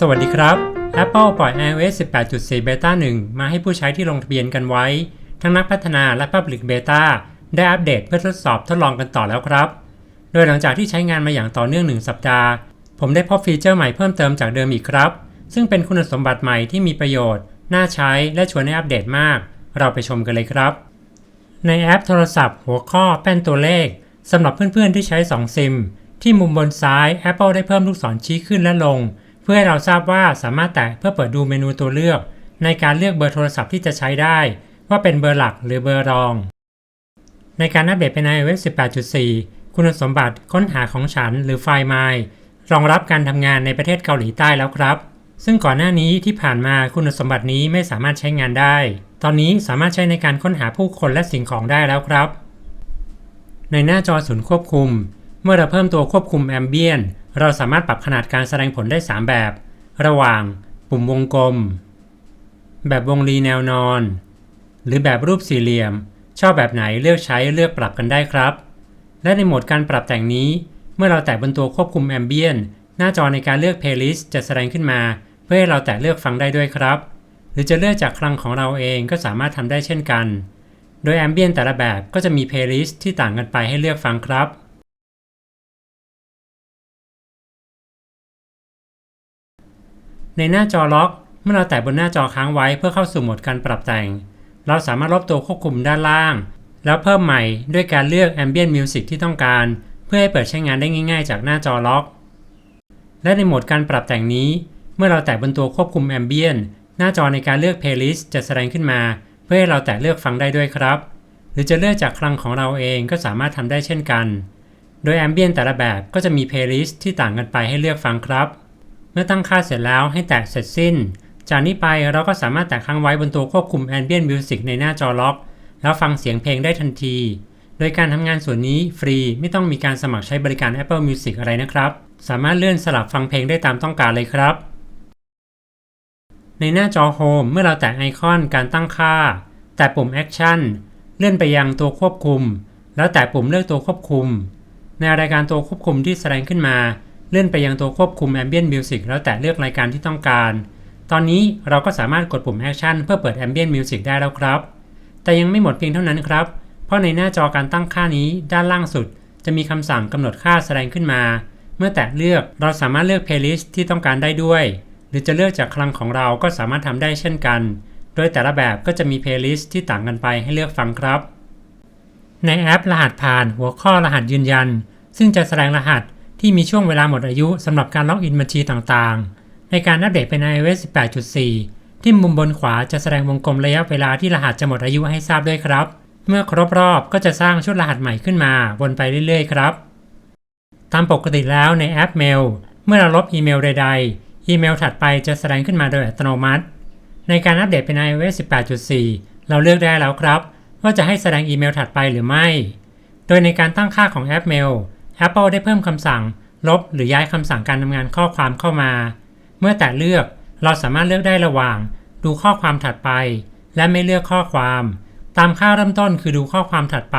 สวัสดีครับ Apple ปล่อย iOS 18.4 Beta 1 มาให้ผู้ใช้ที่ลงทะเบียนกันไว้ ทั้งนักพัฒนาและ Public Beta ได้อัปเดตเพื่อทดสอบทดลองกันต่อแล้วครับ โดยหลังจากที่ใช้งานมาอย่างต่อเนื่อง 1 สัปดาห์ ผมได้พบฟีเจอร์ใหม่เพิ่มเติมจากเดิมอีกครับ ซึ่งเป็นคุณสมบัติใหม่ที่มีประโยชน์ น่าใช้และชวนให้อัปเดตมาก เราไปชมกันเลยครับ ในแอปโทรศัพท์ หัวข้อแป้นตัวเลขสำหรับเพื่อนๆที่ใช้ 2 ซิม ที่มุมบนซ้าย Apple ได้เพิ่มลูกศรชี้ขึ้นและลง เพื่อให้เราทราบว่าสามารถแตะเพื่อเปิดดูเมนูตัวเลือก ในการเลือกเบอร์โทรศัพท์ที่จะใช้ได้ ว่าเป็นเบอร์หลักหรือเบอร์รอง ในการอัปเดตเป็น iOS 18.4 คุณสมบัติค้นหาของฉันหรือไฟล์ My รองรับการทำงานในประเทศเกาหลีใต้แล้วครับ ซึ่งก่อนหน้านี้ที่ผ่านมาคุณสมบัตินี้ไม่สามารถใช้งานได้ ตอนนี้สามารถใช้ในการค้นหาผู้คนและสิ่งของได้แล้วครับ ในหน้าจอศูนย์ควบคุม เมื่อเราเพิ่มตัวควบคุมแอมเบียน เราสามารถปรับขนาดการแสดงผลได้ 3 แบบ ระหว่างปุ่มวงกลม แบบวงรีแนวนอน หรือแบบรูปสี่เหลี่ยม ชอบแบบไหนเลือกใช้เลือกปรับกันได้ครับ และในโหมดการปรับแต่งนี้ เมื่อเราแตะบนตัวควบคุมแอมเบียนหน้าจอในการเลือก Playlist จะแสดงขึ้นมา เพื่อให้เราแตะเลือกฟังได้ด้วยครับ หรือจะเลือกจากคลังของเราเองก็สามารถทำได้เช่นกัน โดยแอมเบียนแต่ละแบบก็จะมี Playlist ที่ต่างกันไปให้เลือกฟังครับ ในหน้าจอล็อก เมื่อเราแตะบนหน้าจอค้างไว้เพื่อเข้าสู่โหมดการปรับแต่ง เราสามารถลบตัวควบคุมด้านล่าง แล้วเพิ่มใหม่ด้วยการเลือก Ambient Music ที่ต้องการ เพื่อให้เปิดใช้งานได้ง่ายๆ จากหน้าจอล็อก และในโหมดการปรับแต่งนี้ เมื่อเราแตะบนตัวควบคุม Ambient หน้าจอในการเลือก Playlist จะแสดงขึ้นมา เพื่อให้เราแตะเลือกฟังได้ด้วยครับ หรือจะเลือกจากคลังของเราเองก็สามารถทำได้เช่นกัน โดย Ambient แต่ละแบบก็จะมี Playlist ที่ต่างกันไปให้เลือกฟังครับ เมื่อตั้งค่าเสร็จแล้วให้แตะเสร็จสิ้น จากนี้ไปเราก็สามารถแตะค้างไว้บนตัวควบคุม Ambient Music ในหน้าจอล็อก แล้วฟังเสียงเพลงได้ทันที โดยการทำงานส่วนนี้ฟรีไม่ต้องมีการสมัครใช้บริการ Apple Music อะไรนะครับ สามารถเลื่อนสลับฟังเพลงได้ตามต้องการเลยครับ ในหน้าจอ Home เมื่อเราแตะไอคอนการตั้งค่า แตะปุ่ม Action เลื่อนไปยังตัวควบคุม แล้วแตะปุ่มเลือกตัวควบคุม ในรายการตัวควบคุมที่แสดงขึ้นมา เลื่อนไปยังตัวควบคุม Ambient Music แล้วแตะเลือกรายการที่ต้องการ ตอนนี้เราก็สามารถกดปุ่ม Action เพื่อเปิด Ambient Music ได้แล้วครับ แต่ยังไม่หมดเพียงเท่านั้นครับ เพราะในหน้าจอการตั้งค่านี้ด้านล่างสุด จะมีคำสั่งกำหนดค่าแสดงขึ้นมา เมื่อแตะเลือกเราสามารถเลือก Playlist ที่ต้องการได้ด้วย หรือจะเลือกจากคลังของเราก็สามารถทำได้เช่นกัน โดยแต่ละแบบก็จะมี Playlist ที่ต่างกันไปให้เลือกฟังครับ ในแอปรหัสผ่านหัวข้อรหัสยืนยัน ซึ่งจะแสดงรหัส ที่มีช่วงเวลาหมดอายุสำหรับการล็อกอินบัญชีต่างๆ ในการอัปเดตเป็น iOS 18.4 ที่มุมบนขวาจะแสดงวงกลมระยะเวลาที่รหัสจะหมดอายุให้ทราบด้วยครับ เมื่อครบรอบก็จะสร้างชุดรหัสใหม่ขึ้นมาวนไปเรื่อยๆ ครับ ตามปกติแล้วในแอปเมล เมื่อเราลบอีเมลใด ๆ อีเมลถัดไปจะแสดงขึ้นมาโดยอัตโนมัติ ในการอัปเดตเป็น iOS 18.4 เราเลือกได้แล้วครับ ว่าจะให้แสดงอีเมลถัดไปหรือไม่ โดยในการตั้งค่าของแอปเมล Apple ได้เพิ่มคำสั่ง ลบหรือย้ายคำสั่งการทำงานข้อความเข้ามา เมื่อแตะเลือกเราสามารถเลือกได้ระหว่าง ดูข้อความถัดไป และไม่เลือกข้อความ ตามค่าเริ่มต้นคือดูข้อความถัดไป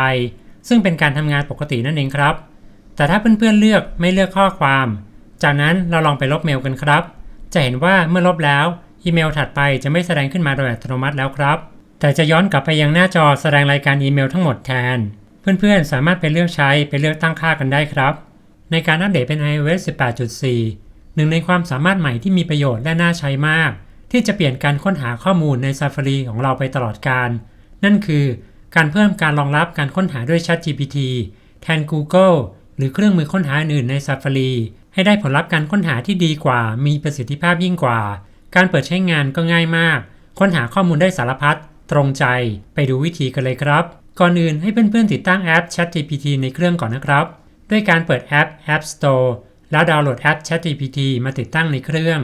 ซึ่งเป็นการทำงานปกตินั่นเองครับ แต่ถ้าเพื่อนๆเลือกไม่เลือกข้อความ จากนั้นเราลองไปลบเมลกันครับ จะเห็นว่าเมื่อลบแล้วอีเมลถัดไปจะไม่แสดงขึ้นมาโดยอัตโนมัติแล้วครับ แต่จะย้อนกลับไปยังหน้าจอแสดงรายการอีเมลทั้งหมดแทน เพื่อนๆ สามารถไปเลือกใช้ไปเลือกตั้งค่ากันได้ครับ ในการอัปเดตเป็น iOS 18.4 หนึ่งในความสามารถใหม่ที่มีประโยชน์และน่าใช้มาก ที่จะเปลี่ยนการค้นหาข้อมูลใน Safari ของเราไปตลอดการ นั่นคือการเพิ่มการรองรับการค้นหาด้วย ChatGPT แทน Google หรือเครื่องมือค้นหาอื่นใน Safari ให้ได้ผลลัพธ์การค้นหาที่ดีกว่า มีประสิทธิภาพยิ่งกว่า การเปิดใช้งานก็ง่ายมาก ค้นหาข้อมูลได้สารพัด ตรงใจ ไปดูวิธีกันเลยครับ ก่อนอื่นให้เพื่อนๆติดตั้งแอป ChatGPT ในเครื่องก่อนนะครับ ด้วยการเปิดแอป App Store แล้วดาวน์โหลดแอป ChatGPT มาติดตั้งในเครื่อง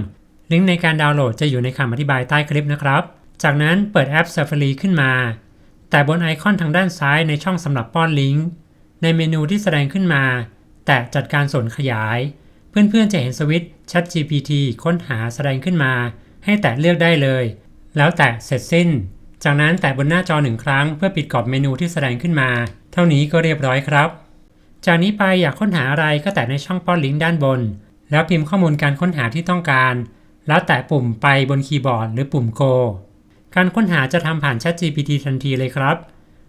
ลิงก์ในการดาวน์โหลดจะอยู่ในคำอธิบายใต้คลิปนะครับ จากนั้นเปิดแอป Safari ขึ้นมา แต่บนไอคอนทางด้านซ้ายในช่องสำหรับป้อนลิงก์ ในเมนูที่แสดงขึ้นมา แตะจัดการส่วนขยาย เพื่อนๆจะเห็นสวิตช์ ChatGPT ค้นหาแสดงขึ้นมา ให้แตะเลือกได้เลย แล้วแตะเสร็จสิ้น จากนั้นแตะบนหน้าจอหนึ่งครั้งเพื่อปิดกรอบเมนูที่แสดงขึ้นมา เท่านี้ก็เรียบร้อยครับ จากนี้ไปอยากค้นหาอะไรก็แตะในช่องป้อนลิงก์ด้านบน แล้วพิมพ์ข้อมูลการค้นหาที่ต้องการ แล้วแตะปุ่มไปบนคีย์บอร์ดหรือปุ่ม Go การค้นหาจะทำผ่าน ChatGPT ทันทีเลยครับ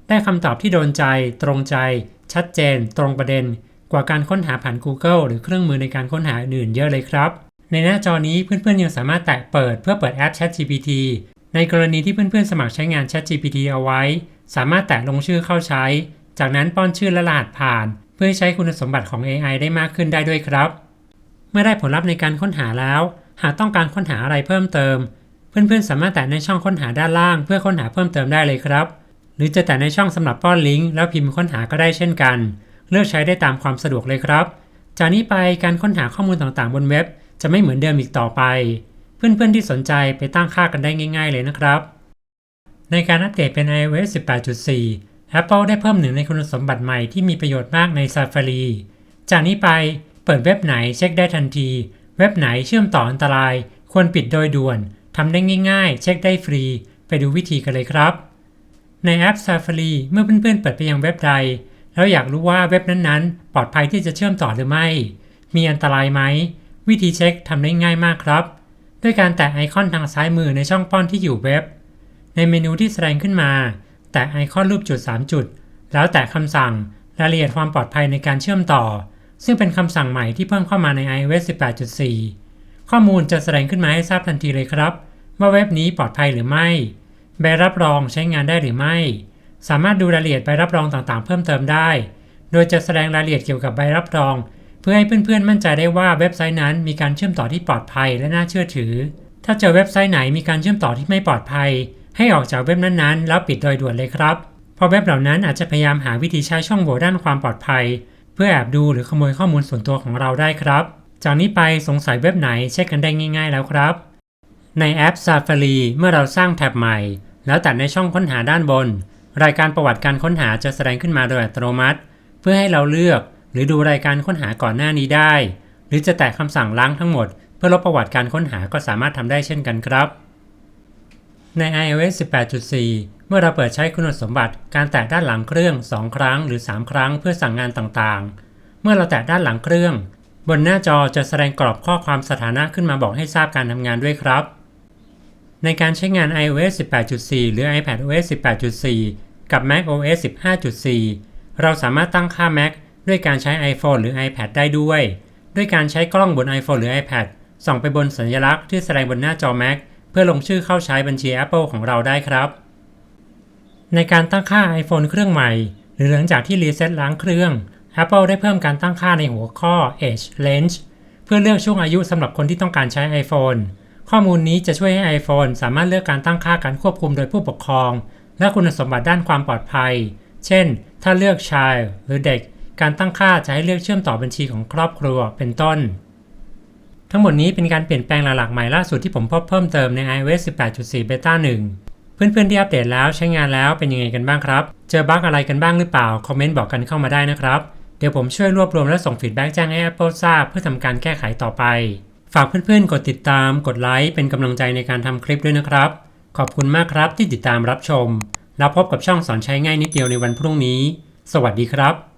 ได้คำตอบที่โดนใจ ตรงใจ ชัดเจน ตรงประเด็น กว่าการค้นหาผ่าน Google หรือเครื่องมือในการค้นหาอื่นเยอะเลยครับ ในหน้าจอนี้เพื่อนๆยังสามารถแตะเปิดเพื่อเปิดแอป ChatGPT ในกรณีที่เพื่อนๆสมัครใช้งาน ChatGPT เอาไว้ สามารถแตะลงชื่อเข้าใช้ จากนั้นป้อนชื่อและรหัสผ่าน เพื่อให้ใช้คุณสมบัติของ AI ได้มากขึ้นได้ด้วยครับ เมื่อได้ผลลัพธ์ในการค้นหาแล้ว หากต้องการค้นหาอะไรเพิ่มเติม เพื่อนๆสามารถแตะในช่องค้นหาด้านล่าง เพื่อค้นหาเพิ่มเติมได้เลยครับ หรือจะแตะในช่องสำหรับป้อนลิงก์แล้วพิมพ์ค้นหาก็ได้เช่นกัน เลือกใช้ได้ตามความสะดวกเลยครับ จากนี้ไปการค้นหาข้อมูลต่างๆ บนเว็บ จะไม่เหมือนเดิมอีกต่อไป เพื่อนๆที่สนใจไปตั้งค่ากันได้ง่าย ๆ เลยนะครับ ในการอัปเดตเป็น iOS 18.4 Apple ได้เพิ่มหนึ่งในคุณสมบัติใหม่ที่มีประโยชน์มากใน Safari จากนี้ไปเปิดเว็บไหนเช็คได้ทันที เว็บไหนเชื่อมต่ออันตราย ควรปิดโดยด่วนทำได้ง่าย ๆ เช็คได้ฟรี ไปดูวิธีกันเลยครับ ในแอป Safari เมื่อเพื่อนๆเปิดไปยังเว็บใด แล้วอยากรู้ว่าเว็บนั้นๆ ปลอดภัยที่จะเชื่อมต่อหรือไม่ มีอันตรายไหม วิธีเช็คทำได้ง่ายมากครับ ด้วยการแตะไอคอนทางซ้ายมือในช่องป้อนที่อยู่เว็บ ในเมนูที่แสดงขึ้นมา แตะไอคอนรูปจุด 3 จุด แล้วแตะคำสั่งรายละเอียดความปลอดภัยในการเชื่อมต่อ ซึ่งเป็นคำสั่งใหม่ที่เพิ่มเข้ามาใน iOS 18.4 ข้อมูลจะแสดงขึ้นมาให้ทราบทันทีเลยครับ ว่าเว็บนี้ปลอดภัยหรือไม่ ใบรับรองใช้งานได้หรือไม่ สามารถดูรายละเอียดใบรับรองต่างๆ เพิ่มเติมได้ โดยจะแสดงรายละเอียดเกี่ยวกับใบรับรอง เพื่อให้เพื่อนๆมั่นใจได้ว่าเว็บไซต์นั้นมีการเชื่อมต่อที่ปลอดภัยและน่าเชื่อถือ ถ้าเจอเว็บไซต์ไหนมีการเชื่อมต่อที่ไม่ปลอดภัย ให้ออกจากเว็บนั้นๆ แล้วปิดโดยด่วนเลยครับ เพราะเว็บเหล่านั้นอาจจะพยายามหาวิธีใช้ช่องโหว่ด้านความปลอดภัย เพื่อแอบดูหรือขโมยข้อมูลส่วนตัวของเราได้ครับ จากนี้ไปสงสัยเว็บไหนเช็คกันได้ง่าย ๆ แล้วครับ ในแอป Safari เมื่อเราสร้างแท็บใหม่ แล้วตัดในช่องค้นหาด้านบน รายการประวัติการค้นหาจะแสดงขึ้นมาโดยอัตโนมัติ เพื่อให้เราเลือก หรือดูรายการค้นหาก่อนหน้านี้ได้ หรือจะแตะคำสั่งล้างทั้งหมด เพื่อลบประวัติการค้นหาก็สามารถทำได้เช่นกันครับ ใน iOS 18.4 เมื่อเราเปิดใช้คุณสมบัติการแตะด้านหลังเครื่อง 2 ครั้งหรือ 3 ครั้งเพื่อสั่งงานต่างๆ เมื่อเราแตะด้านหลังเครื่อง บนหน้าจอจะแสดงกรอบข้อความสถานะขึ้นมาบอกให้ทราบการทำงานด้วยครับ ในการใช้งาน iOS 18.4 หรือ iPadOS 18.4 กับ macOS 15.4 เราสามารถตั้งค่า Mac ด้วยการใช้ iPhone หรือ iPad ได้ด้วย ด้วยการใช้กล้องบน iPhone หรือ iPad ส่องไปบนสัญลักษณ์ที่แสดงบนหน้าจอ Mac เพื่อลงชื่อเข้าใช้บัญชี Apple ของเราได้ครับ ในการตั้งค่า iPhone เครื่องใหม่ หรือหลังจากที่รีเซ็ตล้างเครื่อง Apple ได้เพิ่มการตั้งค่าในหัวข้อ Age Range เพื่อเลือกช่วงอายุสำหรับคนที่ต้องการใช้ iPhone ข้อมูลนี้จะช่วยให้ iPhone สามารถเลือกการตั้งค่าการควบคุมโดยผู้ปกครอง และคุณสมบัติด้านความปลอดภัย เช่น ถ้าเลือก Child หรือเด็ก การตั้งค่าจะให้เลือกเชื่อมต่อบัญชีของครอบครัวเป็นต้น ทั้งหมดนี้เป็นการเปลี่ยนแปลงหลักๆใหม่ล่าสุดที่ผมพบเพิ่มเติมใน iOS 18.4 Beta 1 เพื่อนๆที่อัปเดตแล้วใช้งานแล้วเป็นยังไงกันบ้างครับ เจอบั๊กอะไรกันบ้างหรือเปล่า คอมเมนต์บอกกันเข้ามาได้นะครับ เดี๋ยวผมช่วยรวบรวมและส่งฟีดแบ็กแจ้งให้ Apple ทราบเพื่อทำการแก้ไขต่อไป ฝากเพื่อนๆ กดติดตาม กดไลค์เป็นกำลังใจในการทำคลิปด้วยนะครับ ขอบคุณมากครับที่ติดตามรับชม แล้วพบกับช่องสอนใช้ง่ายนิดเดียวในวันพรุ่งนี้ สวัสดีครับ